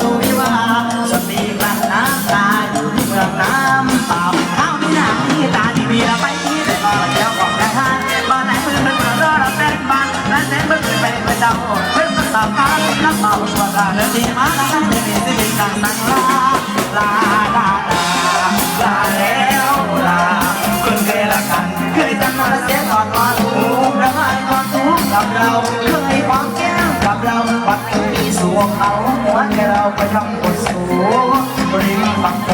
สุวิวาสติกลั่นน้ำตาอยู่ที่เมืองน้ำเปล่าข้าวมีหนังมีตาที่เบียร์ไปที่แต่ก็เจ้าของราคาบ้านไหนมือมันเปิดรอเราเป็นบ้านร้นแสนเมื่อคืนไปเปิดเจ้าเพิ่มก็สามพันน้ำเมาตัวกาเดินดีมาแล้วได้เดินดีสิบินต่างต่างลาลาลาลาลาเล วงเขาหัวใจเราไปทำบทสูงริมฝั่งโข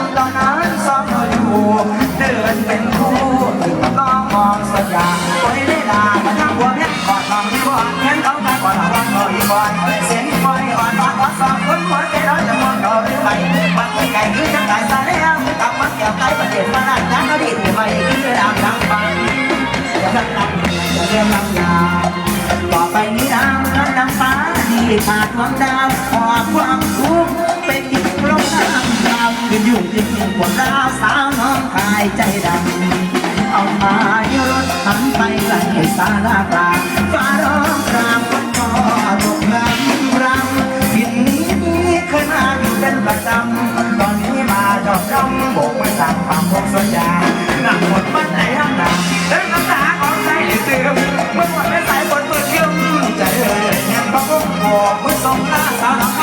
งตอนนั้นซ้อมเราอยู่เดินเป็นคู่ถึงก็มองสัญญาไว้ได้ลามาทำหัวเพชรกอดทองที่บอนเห็นเขาได้ก่อนเราวันเราอีกวันเสียงอีกวันอ่อนอ่อนอ่อนสองคนหัวใจเราจะมองเราได้ไหมมันไม่ไกลคือจะไกลซะแล้วกลับมาเกี่ยวใกล้ประเทศมาได้ยังก็ดีที่ไม่คือดาวดังฟังอย่าดังดังอย่าเรียนลำ ที่ขาดดวงดาวขอความทุกข์เป็นอีกลมน้ำดาวยืนอยู่ริมหัวดาวสาวน้องชายใจดำเอามาโยนหันไปไหลสาลากา อกมือสองหน้าสาวน้ำ